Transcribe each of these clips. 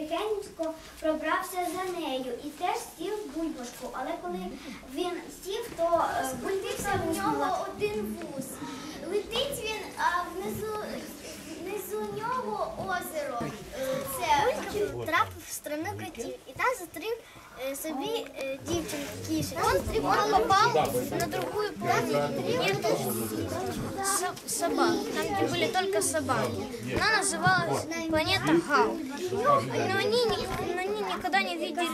тихенько пробрався за нею і теж сів в бульбашку. Але коли він сів, то е, в в нього один вуз. Це трапив в страну котів і там зустрів е, собі е, дівчинку кішечку. Он, он попал на другую планету с- собак, там где были только собаки. Она называлась планета Гау. Но они, ни- но они никогда не видели,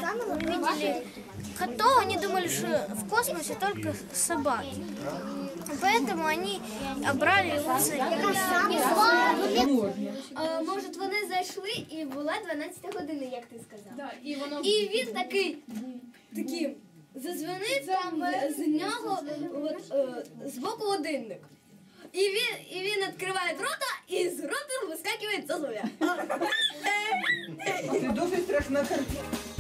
не видели котов, они думали, что в космосе только собаки. Поэтому они обрали его за А, може, вони зайшли і була 12 година, як ти сказав. І воно І він такий, таким зазвонив там з нього от, е, з боку годинник. І він, і він відкриває рота, і з рота вискакує зозуля. Це дуже страшна картина.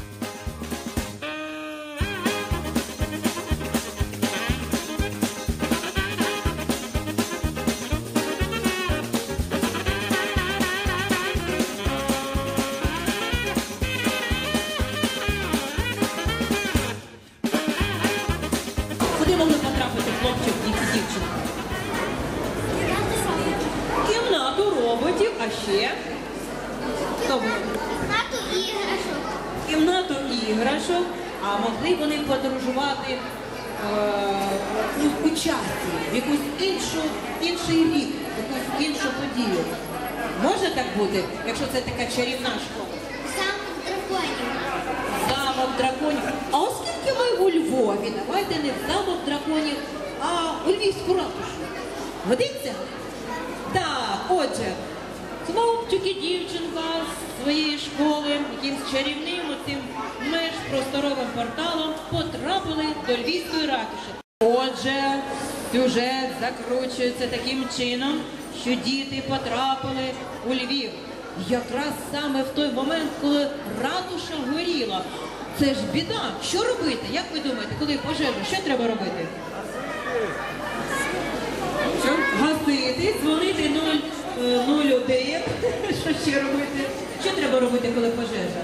Куди могли потрапити хлопчик і дівчинка? Кімнату роботів, а ще? Хату іграшок. Кімнату іграшок, а могли вони подорожувати е, у часі, в якусь іншу, інший рік, в якусь іншу подію. Може так бути, якщо це така чарівна школа? Замок драконів. Львові, давайте не в замок драконів, а у Львівську ратушу. Годиться? Так, отже, хлопчик і дівчинка з своєї школи, якимсь чарівним оцим меж просторовим порталом потрапили до Львівської ратуші. Отже, сюжет закручується таким чином, що діти потрапили у Львів. Якраз саме в той момент, коли ратуша горіла. Це ж біда. Що робити? Як ви думаєте, коли пожежа, що треба робити? Що? Гасити, дзвонити 0, е, 01. Що ще робити? Що треба робити, коли пожежа?